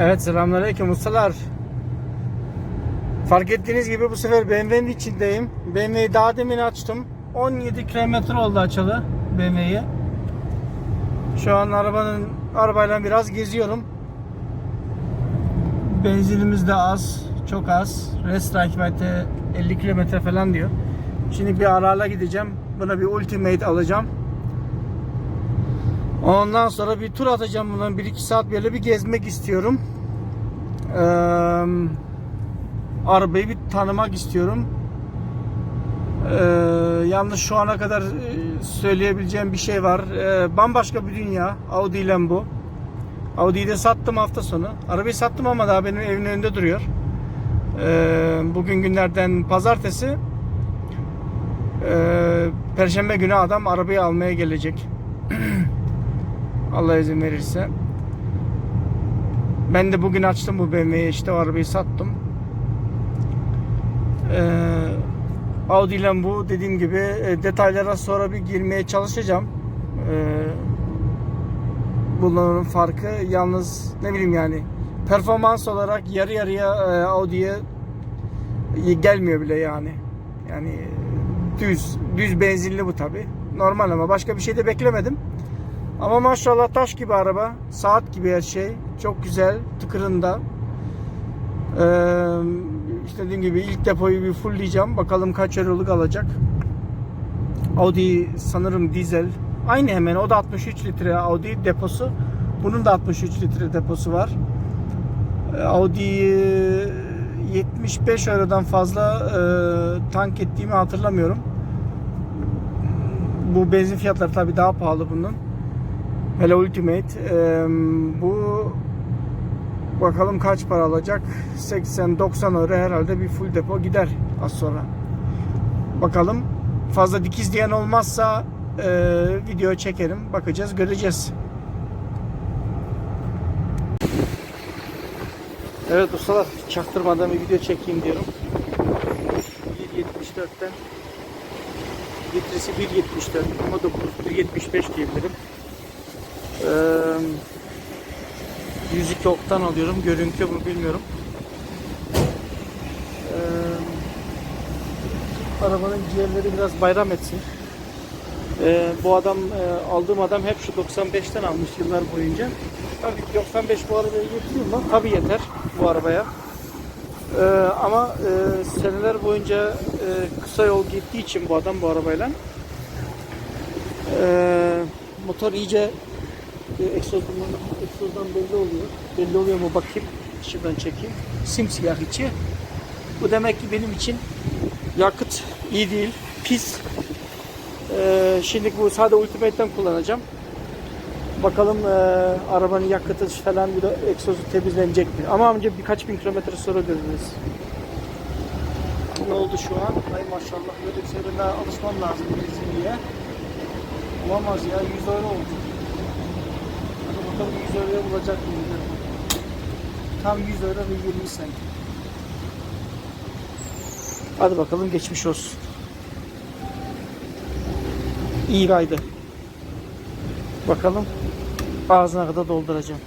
Evet selamünaleyküm ustalar. Fark ettiğiniz gibi bu sefer BMW'nin içindeyim. BMW'yi daha demin açtım. 17 kilometre oldu açalı BMW'yi. Şu an arabanın arabayla biraz geziyorum. Benzinimiz de az, çok az. Rest Reichweite 50 kilometre falan diyor. Şimdi bir arala gideceğim. Buna bir Ultimate alacağım. Ondan sonra bir tur atacağım bundan 1-2 saat böyle bir gezmek istiyorum. Ee, arabayı bir tanımak istiyorum. Ee, yalnız şu ana kadar e, söyleyebileceğim bir şey var. Ee, bambaşka bir dünya. Audi ile bu. Audi'yi de sattım hafta sonu. Arabayı sattım ama daha benim evimin önünde duruyor. Ee, bugün günlerden pazartesi. Ee, Perşembe günü adam arabayı almaya gelecek. Allah izin verirse. Ben de bugün açtım bu BMW'yi işte o arabayı sattım. Ee, Audi ile bu dediğim gibi e, detaylara sonra bir girmeye çalışacağım. Ee, bunların farkı yalnız ne bileyim yani performans olarak yarı yarıya e, Audi'ye gelmiyor bile yani. Yani düz düz benzinli bu tabi. Normal ama başka bir şey de beklemedim. Ama maşallah taş gibi araba. Saat gibi her şey. Çok güzel. Tıkırında. Ee, işte dediğim gibi ilk depoyu bir fullleyeceğim. Bakalım kaç euroluk alacak. Audi sanırım dizel. Aynı hemen. O da 63 litre Audi deposu. Bunun da 63 litre deposu var. Ee, Audi 75 eurodan fazla e, tank ettiğimi hatırlamıyorum. Bu benzin fiyatları tabii daha pahalı bunun. Hele Ultimate. Bu bakalım kaç para alacak? 80-90 euro herhalde bir full depo gider az sonra. Bakalım. Fazla dikiz diyen olmazsa e, video çekerim. Bakacağız, göreceğiz. Evet ustalar çaktırmadan bir video çekeyim diyorum. 1.74'ten litresi 1.74 ama 9 1.75 diyebilirim. Ee, 102 oktan alıyorum. Görüntü bu bilmiyorum. Ee, arabanın ciğerleri biraz bayram etsin. Ee, bu adam e, aldığım adam hep şu 95'ten almış yıllar boyunca. Tabii ki 95 bu arabaya yetiyor mu? Tabii yeter bu arabaya. Ee, ama e, seneler boyunca e, kısa yol gittiği için bu adam bu arabayla e, motor iyice e, egzozdan, egzozdan belli oluyor. Belli oluyor mu bakayım. Şuradan çekeyim. Simsiyah içi. Bu demek ki benim için yakıt iyi değil. Pis. Ee, şimdi bu sade Ultimate'den kullanacağım. Bakalım e, arabanın yakıtı falan bir de egzozu temizlenecek mi? Ama önce birkaç bin kilometre sonra görürüz. Ne oldu şu an? Ay maşallah böyle bir şeyden alışmam lazım benzinliğe. Olamaz ya 100 euro oldu. Hadi bakalım 100 euroya bulacak mı? Tam 100 euro ve 20 sent. Hadi bakalım geçmiş olsun. İyi kaydı. Bakalım ağzına kadar dolduracağım.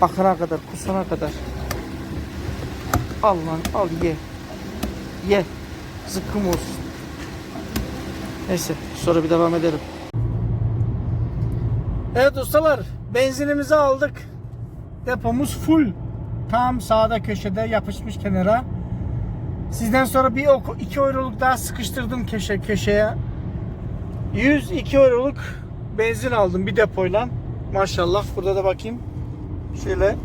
Akana kadar, kusana kadar. Al lan, al ye. Ye. Zıkkım olsun. Neyse, sonra bir devam ederim. Evet ustalar, benzinimizi aldık. Depomuz full. Tam sağda köşede yapışmış kenara. Sizden sonra bir 2 euroluk daha sıkıştırdım köşe köşeye. 102 euroluk benzin aldım bir depoyla. Maşallah. Burada da bakayım. Şöyle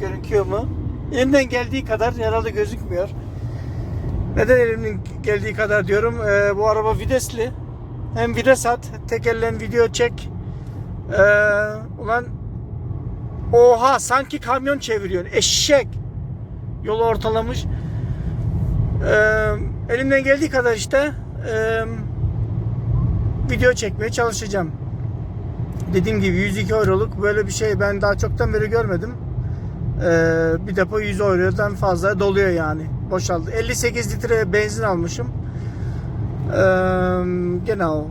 görünüyor mu? Elimden geldiği kadar herhalde gözükmüyor. Neden elimden geldiği kadar diyorum. Ee, bu araba videsli. Hem vides at, tekerlen video çek. Ee, ulan oha sanki kamyon çeviriyorsun. Eşek. Yolu ortalamış. Ee, elimden geldiği kadar işte e, video çekmeye çalışacağım. Dediğim gibi 102 euroluk böyle bir şey ben daha çoktan beri görmedim. Ee, bir depo 100 eurodan fazla doluyor yani. Boşaldı. 58 litre benzin almışım. Ee, gene o.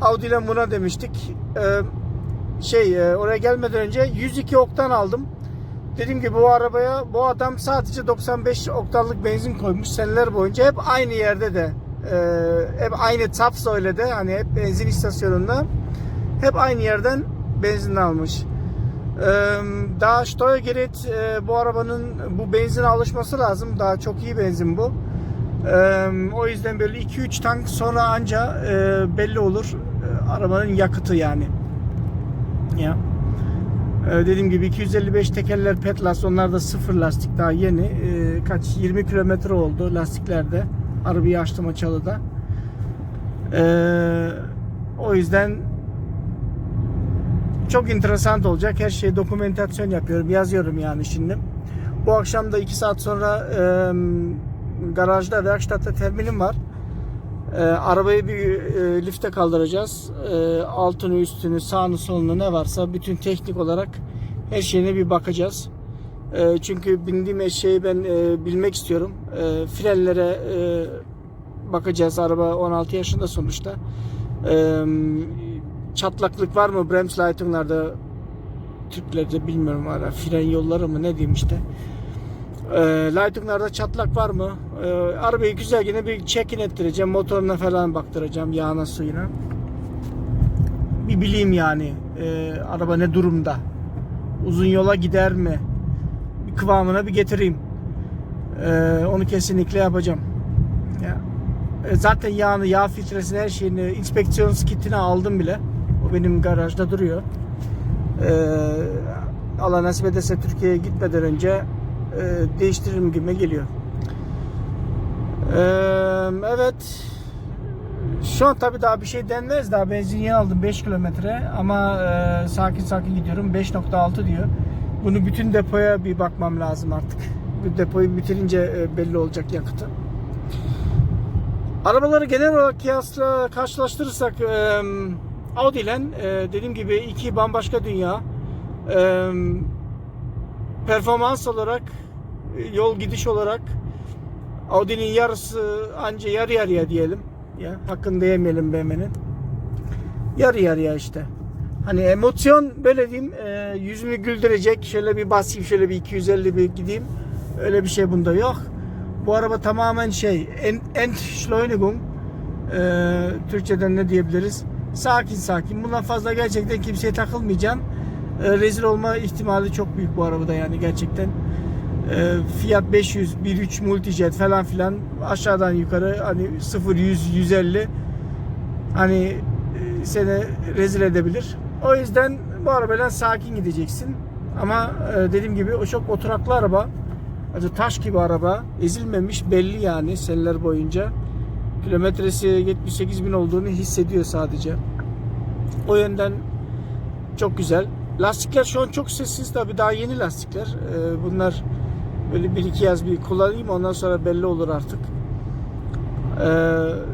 Audi ile buna demiştik. Ee, şey e, oraya gelmeden önce 102 oktan aldım. Dediğim gibi bu arabaya bu adam sadece 95 oktanlık benzin koymuş seneler boyunca hep aynı yerde de e, hep aynı Tapsoy'la de hani hep benzin istasyonunda hep aynı yerden benzin almış. E, daha Steuergerät e, bu arabanın bu benzine alışması lazım. Daha çok iyi benzin bu. E, o yüzden böyle 2-3 tank sonra anca e, belli olur e, arabanın yakıtı yani. Ya. Ee, dediğim gibi 255 tekerler Petlas onlar da sıfır lastik daha yeni. Ee, kaç 20 kilometre oldu lastiklerde arabayı açtım açalı Ee, o yüzden çok enteresan olacak. Her şeyi dokumentasyon yapıyorum yazıyorum yani şimdi. Bu akşam da 2 saat sonra e, garajda Werkstatt'ta terminim var ee, arabayı bir e, lifte kaldıracağız. Ee, altını, üstünü, sağını, solunu ne varsa bütün teknik olarak her şeyine bir bakacağız. Ee, çünkü bindiğim eşeği ben e, bilmek istiyorum. Ee, frenlere e, bakacağız. Araba 16 yaşında sonuçta. Ee, çatlaklık var mı Bremsleitung'larda Türklerde bilmiyorum hala fren yolları mı ne diyeyim işte. E, çatlak var mı? E, arabayı güzel yine bir check-in ettireceğim. Motoruna falan baktıracağım yağına suyuna. Bir bileyim yani e, araba ne durumda. Uzun yola gider mi? Bir kıvamına bir getireyim. Onu kesinlikle yapacağım. Ya. E, zaten yağını, yağ filtresini, her şeyini, inspeksiyon kitini aldım bile. O benim garajda duruyor. Allah nasip ederse Türkiye'ye gitmeden önce e, değiştiririm gibi geliyor. E, evet. Şu an tabii daha bir şey denmez. Daha benzin yeni aldım 5 kilometre ama e, sakin sakin gidiyorum. 5.6 diyor. Bunu bütün depoya bir bakmam lazım artık. Bu depoyu bitirince e, belli olacak yakıtı. Arabaları genel olarak kıyasla karşılaştırırsak e, Audi ile e, dediğim gibi iki bambaşka dünya. E, performans olarak yol gidiş olarak Audi'nin yarısı anca yarı yarıya diyelim. Ya hakkını diyemeyelim BMW'nin. Yarı yarıya işte. Hani emosyon böyle diyeyim e, yüzümü güldürecek şöyle bir basayım şöyle bir 250 bir gideyim. Öyle bir şey bunda yok. Bu araba tamamen şey Entschleunigung e, Türkçeden ne diyebiliriz? Sakin sakin. Bundan fazla gerçekten kimseye takılmayacağım. E, rezil olma ihtimali çok büyük bu arabada yani gerçekten. E, Fiat 500, 1.3 Multijet falan filan aşağıdan yukarı hani 0 100 150 hani e, seni rezil edebilir. O yüzden bu arabayla sakin gideceksin. Ama e, dediğim gibi o çok oturaklı araba. Acı taş gibi araba. Ezilmemiş belli yani seneler boyunca. Kilometresi 78 bin olduğunu hissediyor sadece. O yönden çok güzel. Lastikler şu an çok sessiz tabi daha yeni lastikler. Ee, bunlar böyle bir iki yaz bir kullanayım ondan sonra belli olur artık. Ee,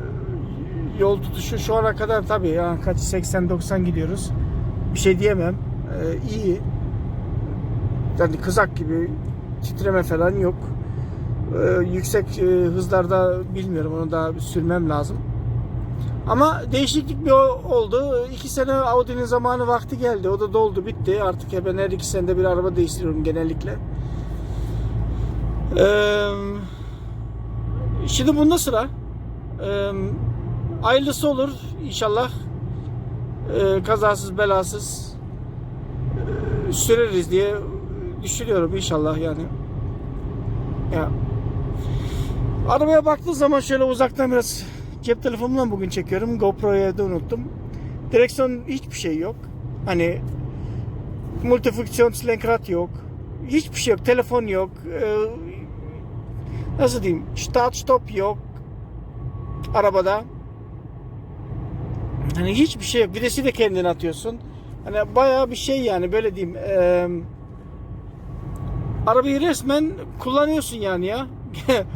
yol tutuşu şu ana kadar tabi yani kaç 80-90 gidiyoruz. Bir şey diyemem. Ee, iyi. Yani kızak gibi titreme falan yok. Ee, yüksek e, hızlarda bilmiyorum onu daha sürmem lazım. Ama değişiklik bir oldu. İki sene Audi'nin zamanı vakti geldi. O da doldu bitti. Artık ben her iki senede bir araba değiştiriyorum genellikle. Ee, şimdi bunda sıra. Ee, hayırlısı olur inşallah. Ee, kazasız belasız süreriz diye düşünüyorum inşallah yani. Ya. Arabaya baktığı zaman şöyle uzaktan biraz cep telefonumdan bugün çekiyorum. GoPro'yu evde unuttum. Direksiyon hiçbir şey yok. Hani multifunksiyonslenkrad yok. Hiçbir şey yok. Telefon yok. Ee, nasıl diyeyim? Start stop yok. Arabada. Hani hiçbir şey yok. Videsi de kendin atıyorsun. Hani bayağı bir şey yani böyle diyeyim. Eee arabayı resmen kullanıyorsun yani ya.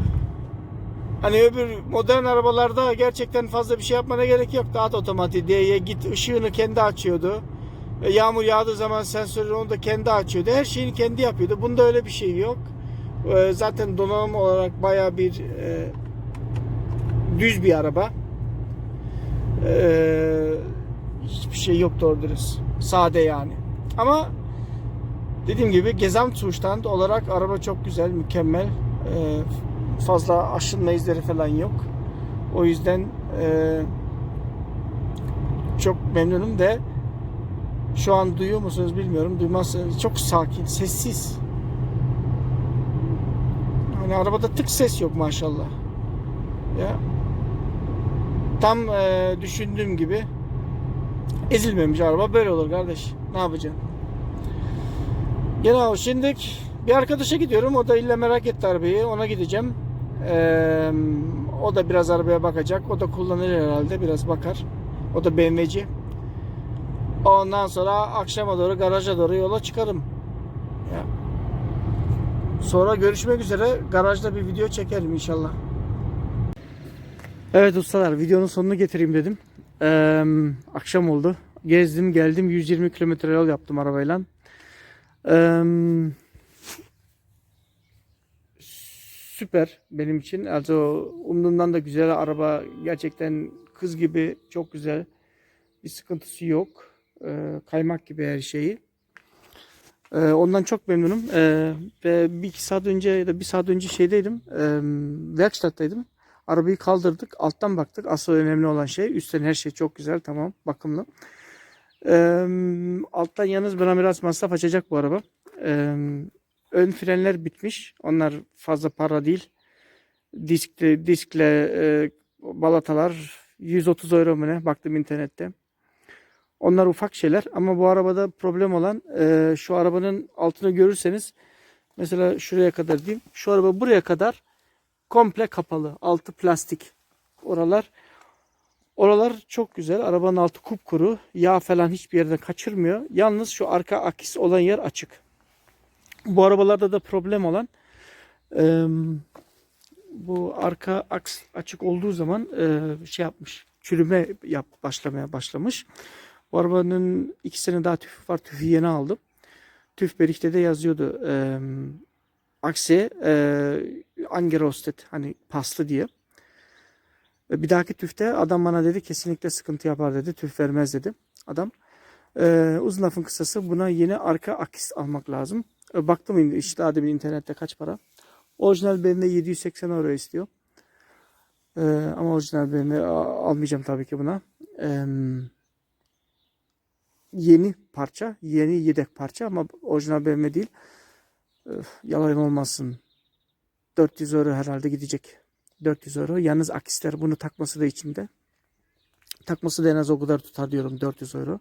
hani öbür modern arabalarda gerçekten fazla bir şey yapmana gerek yok. Daha da otomatik diye git ışığını kendi açıyordu. E, Yağmur yağdığı zaman sensörü onu da kendi açıyordu. Her şeyini kendi yapıyordu. Bunda öyle bir şey yok. E, Zaten donanım olarak baya bir e, düz bir araba. E, hiçbir şey yok doğru dürüst. Sade yani. Ama dediğim gibi Gesamtzustand olarak araba çok güzel, mükemmel. Ee, fazla aşınma izleri falan yok. O yüzden e, çok memnunum de şu an duyuyor musunuz bilmiyorum. Duymazsanız çok sakin, sessiz. Hani arabada tık ses yok maşallah. Ya tam e, düşündüğüm gibi ezilmemiş araba böyle olur kardeş. Ne yapacaksın? Genau şimdi bir arkadaşa gidiyorum. O da illa merak etti arabayı. Ona gideceğim. Ee, o da biraz arabaya bakacak. O da kullanır herhalde. Biraz bakar. O da BMW'ci. Ondan sonra akşama doğru garaja doğru yola çıkarım. Sonra görüşmek üzere. Garajda bir video çekerim inşallah. Evet ustalar videonun sonunu getireyim dedim. Ee, akşam oldu. Gezdim geldim 120 kilometre yol yaptım arabayla. Ee, süper benim için. Also umduğumdan da güzel araba. Gerçekten kız gibi çok güzel. Bir sıkıntısı yok. Ee, kaymak gibi her şeyi. Ee, ondan çok memnunum. Ee, ve bir iki saat önce ya da bir saat önce şeydeydim. E, Werkstatt'taydım. Arabayı kaldırdık. Alttan baktık. Asıl önemli olan şey. Üstten her şey çok güzel. Tamam. Bakımlı. Ee, alttan yalnız bana biraz masraf açacak bu araba. Ee, ön frenler bitmiş. Onlar fazla para değil. Diskle, diskle balatalar 130 euro mu ne? Baktım internette. Onlar ufak şeyler ama bu arabada problem olan e, şu arabanın altını görürseniz mesela şuraya kadar diyeyim. Şu araba buraya kadar komple kapalı. Altı plastik. Oralar Oralar çok güzel. Arabanın altı kupkuru. Yağ falan hiçbir yerden kaçırmıyor. Yalnız şu arka akis olan yer açık. Bu arabalarda da problem olan e, bu arka aks açık olduğu zaman e, şey yapmış. Çürüme yap, başlamaya başlamış. Bu arabanın iki sene daha tüfü var. Tüfü yeni aldım. Tüf berikte de yazıyordu. E, aksi e, angerostet hani paslı diye. Ve bir dahaki tüfte adam bana dedi kesinlikle sıkıntı yapar dedi. Tüf vermez dedi adam. Ee, uzun lafın kısası buna yeni arka akis almak lazım. Ee, baktım işte daha internette kaç para. Orijinal BMW 780 euro istiyor. Ee, ama orijinal a- almayacağım tabii ki buna. Ee, yeni parça, yeni yedek parça ama orijinal BMW değil. Öf, yalan olmasın. 400 euro herhalde gidecek. 400 euro. Yalnız akisler bunu takması da içinde. Takması da en az o kadar tutar diyorum 400 euro.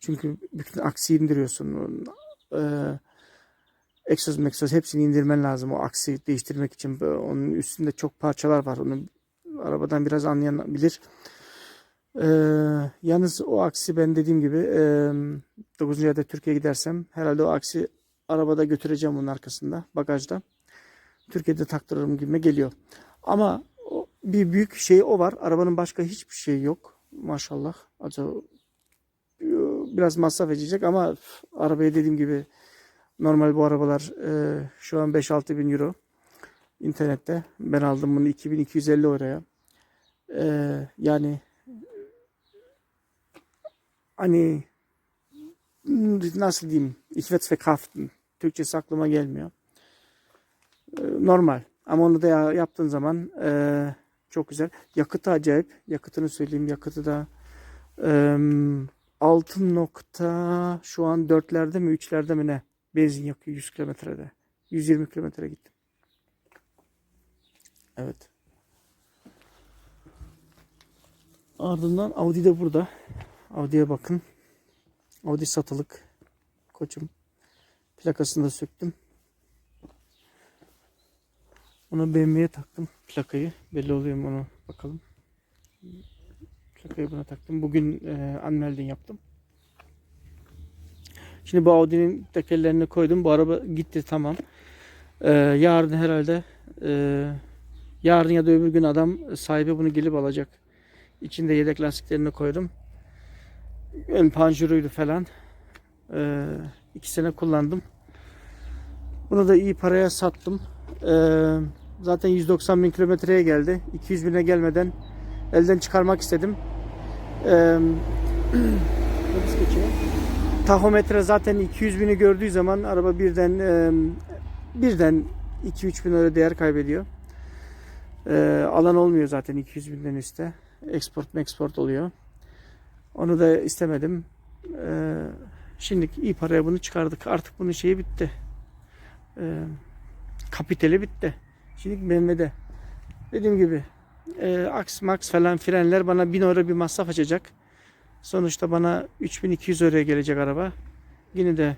Çünkü bütün aksi indiriyorsun. Ee, egzoz meksoz hepsini indirmen lazım o aksi değiştirmek için. Onun üstünde çok parçalar var. Onu arabadan biraz anlayan bilir. Ee, yalnız o aksi ben dediğim gibi e, 9. ayda Türkiye'ye gidersem herhalde o aksi arabada götüreceğim onun arkasında bagajda. Türkiye'de taktırırım gibi geliyor. Ama o, bir büyük şey o var. Arabanın başka hiçbir şey yok. Maşallah. Acaba biraz masraf edecek ama arabaya dediğim gibi normal bu arabalar e, şu an 5-6 bin euro internette. Ben aldım bunu 2250 euroya. E, yani hani nasıl diyeyim? Ich werde verkraften. Türkçesi aklıma gelmiyor. Normal. Ama onu da ya- yaptığın zaman e, çok güzel. Yakıtı acayip. Yakıtını söyleyeyim. Yakıtı da e, 6 nokta şu an 4'lerde mi 3'lerde mi ne? Benzin yakıyor 100 kilometrede. 120 kilometre gittim. Evet. Ardından Audi de burada. Audi'ye bakın. Audi satılık. Koçum. Plakasını da söktüm. Ona BMW'ye taktım plakayı. Belli oluyor mu onu bakalım. Plakayı buna taktım. Bugün e, Anmeldin yaptım. Şimdi bu Audi'nin tekerlerini koydum. Bu araba gitti tamam. E, yarın herhalde e, yarın ya da öbür gün adam sahibi bunu gelip alacak. İçinde yedek lastiklerini koydum. Ön panjuruydu falan. E, iki sene kullandım. Bunu da iyi paraya sattım. Ee, zaten 190 bin kilometreye geldi. 200 bine gelmeden elden çıkarmak istedim. Ee, tahometre zaten 200 bini gördüğü zaman araba birden e, birden 2-3 bin euro değer kaybediyor. E, alan olmuyor zaten 200 binden üstte. Export export oluyor. Onu da istemedim. E, şimdi iyi paraya bunu çıkardık. Artık bunun şeyi bitti. E, kapitali bitti. Şimdi BMW'de. Dediğim gibi e, aks max falan frenler bana 1000 euro bir masraf açacak. Sonuçta bana 3200 euroya gelecek araba. Yine de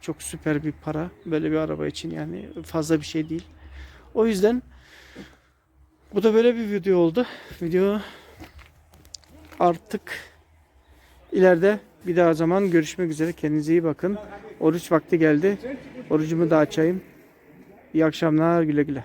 çok süper bir para böyle bir araba için yani fazla bir şey değil. O yüzden bu da böyle bir video oldu. Video artık ileride bir daha zaman görüşmek üzere. Kendinize iyi bakın. Oruç vakti geldi. Orucumu da açayım. İyi akşamlar güle güle.